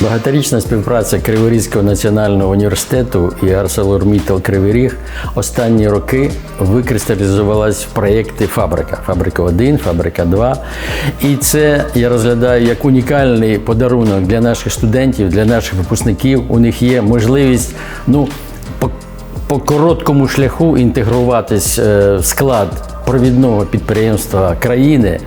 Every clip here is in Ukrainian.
Багаторічна співпраця Криворізького національного університету і ArcelorMittal Кривий Ріг останні роки викристалізувалась в проєкти Фабрика. Фабрика 1, Фабрика 2. І це я розглядаю як унікальний подарунок для наших студентів, для наших випускників. У них є можливість ну, по, по короткому шляху інтегруватись е, в склад провідного підприємства країни.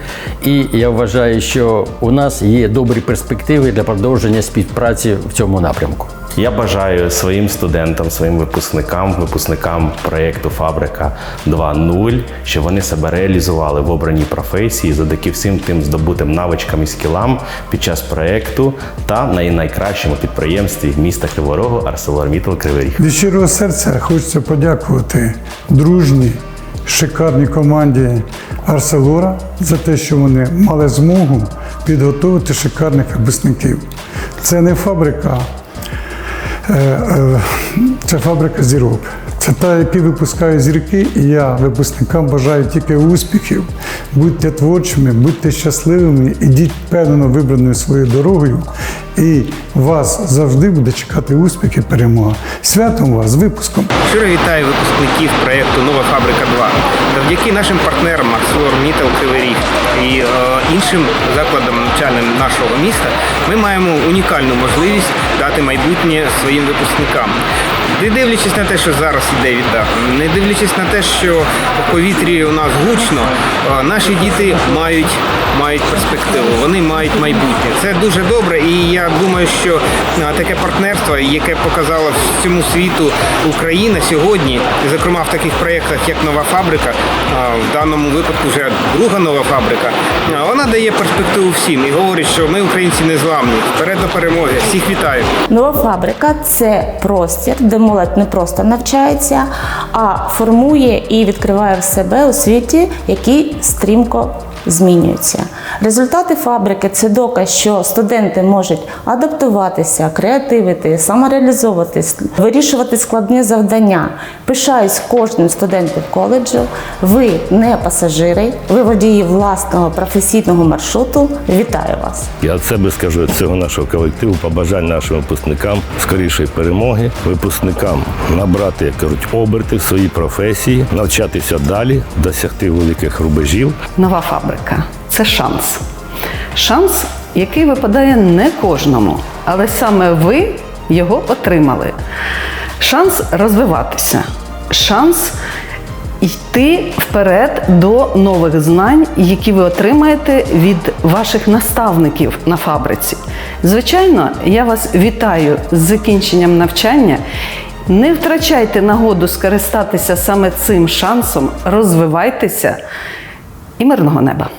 І я вважаю, що у нас є добрі перспективи для продовження співпраці в цьому напрямку. Я бажаю своїм студентам, своїм випускникам, випускникам проєкту Фабрика 2.0, щоб вони себе реалізували в обраній професії завдяки всім тим здобутим навичкам і скілам під час проєкту та на найкращому підприємстві міста Криворогу ArcelorMittal Кривий Ріг. Від щирого серця хочеться подякувати дружній, шикарній команді Арселора за те, що вони мали змогу підготувати шикарних випускників. Це не фабрика, е, е, це фабрика зірок. Це та, які випускає зірки, і я випускникам бажаю тільки успіхів. Будьте творчими, будьте щасливими, ідіть впевнено вибраною своєю дорогою, і вас завжди буде чекати успіх і перемога. Святом вас з випуском! Щиро вітаю випускників проєкту Нова фабрика 2. Завдяки нашим партнерам ArcelorMittal Кривий Ріг і е, іншим закладам навчальним нашого міста ми маємо унікальну можливість дати майбутнє своїм випускникам. Не дивлячись на те, що зараз іде війна, не дивлячись на те, що в повітрі у нас гучно, наші діти мають, мають перспективу, вони мають майбутнє. Це дуже добре, і я думаю, що таке партнерство, яке показала всьому світу Україна сьогодні, зокрема в таких проєктах, як нова фабрика, в даному випадку вже друга нова фабрика, вона дає перспективу всім і говорить, що ми українці не зламні. Вперед до перемоги. Всіх вітаю. Нова фабрика це простір, де молодь не просто навчається, а формує і відкриває в себе у світі, який стрімко змінюється. Результати фабрики це доказ, що студенти можуть адаптуватися, креативити, самореалізовуватись, вирішувати складні завдання. Пишаюсь кожним студентом коледжу. Ви не пасажири, ви водії власного професійного маршруту. Вітаю вас! Я від себе скажу від цього нашого колективу побажань нашим випускникам скорішої перемоги, випускникам набрати, як кажуть, оберти в своїй професії, навчатися далі, досягти великих рубежів. Нова фабрика це шанс. Шанс, який випадає не кожному, але саме ви його отримали. Шанс розвиватися, шанс йти вперед до нових знань, які ви отримаєте від ваших наставників на фабриці. Звичайно, я вас вітаю з закінченням навчання. Не втрачайте нагоду скористатися саме цим шансом, розвивайтеся і мирного неба.